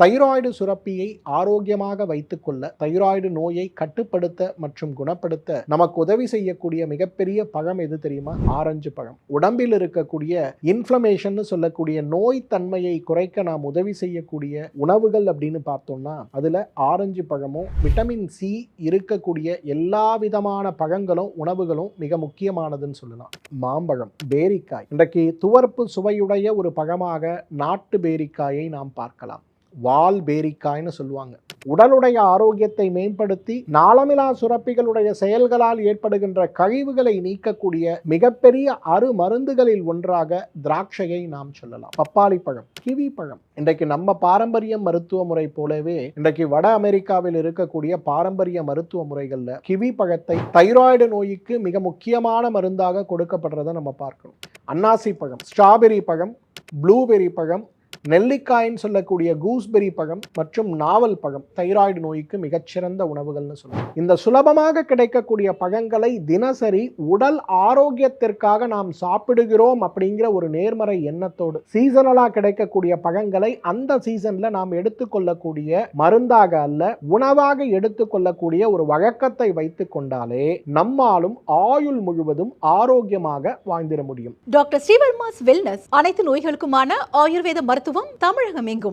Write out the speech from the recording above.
Thyroid சுரப்பியை ஆரோக்கியமாக வைத்துக்கொள்ள thyroid நோயை கட்டுப்படுத்த மற்றும் குணப்படுத்த நமக்கு உதவி செய்யக்கூடிய மிகப்பெரிய பழம் எது தெரியுமா? ஆரஞ்சு பழம். உடம்பில் இருக்கக்கூடிய இன்ஃப்ளமேஷன் சொல்லக்கூடிய நோய் தன்மையை குறைக்க நாம் உதவி செய்யக்கூடிய உணவுகள் அப்படின்னு பார்த்தோம்னா அதுல ஆரஞ்சு பழமும் விட்டமின் சி இருக்கக்கூடிய எல்லா விதமான பழங்களும் உணவுகளும் மிக முக்கியமானதுன்னு சொல்லலாம். மாம்பழம் பேரிக்காய். இன்றைக்கு துவர்ப்பு சுவையுடைய ஒரு பழமாக நாட்டு பேரிக்காயை நாம் பார்க்கலாம். வால் பேரிக்காய்னு சொல்லுவாங்க. உடலுடைய ஆரோக்கியத்தை மேம்படுத்தி நாளமிலா சுரப்பிகளுடைய செயல்களால் ஏற்படுகின்ற கழிவுகளை நீக்கக்கூடிய மிகப்பெரிய அரு மருந்துகளில் ஒன்றாக திராட்சையை நாம் சொல்லலாம். பப்பாளி பழம் கிவி பழம். இன்றைக்கு நம்ம பாரம்பரிய மருத்துவ முறை போலவே இன்றைக்கு வட அமெரிக்காவில் இருக்கக்கூடிய பாரம்பரிய மருத்துவ முறைகளில் கிவி பழத்தை தைராய்டு நோய்க்கு மிக முக்கியமான மருந்தாக கொடுக்கப்படுறதை நம்ம பார்க்கணும். அன்னாசி பழம் ஸ்ட்ராபெரி பழம் ப்ளூபெரி பழம் நெல்லிக்காயின்னு சொல்லக்கூடிய கூஸ்பெரி பழம் மற்றும் நாவல் பழம் தைராய்டு நோய்க்கு மிகச்சிறந்த உணவுகள்னு சொல்லலாம். இந்த சுலபமாக கிடைக்கக்கூடிய பழங்களை தினசரி உடல் ஆரோக்கியத்திற்காக நாம் சாப்பிடுகிறோம் அப்படிங்கிற ஒரு நேர்மறை எண்ணத்தோடு சீசனலாக கிடைக்கக்கூடிய பழங்களை அந்த சீசன்ல நாம் எடுத்துக்கொள்ளக்கூடிய மருந்தாக அல்ல உணவாக எடுத்துக்கொள்ளக்கூடிய ஒரு வழக்கத்தை வைத்துக் கொண்டாலே நம்மாலும் ஆயுள் முழுவதும் ஆரோக்கியமாக வாழ்ந்திட முடியும். டாக்டர் ஸ்ரீவர்மாஸ் வெல்னஸ் அனைத்து நோய்களுக்குமான ஆயுர்வேத மருத்துவ மருத்துவம் தமிழகம் எங்கும்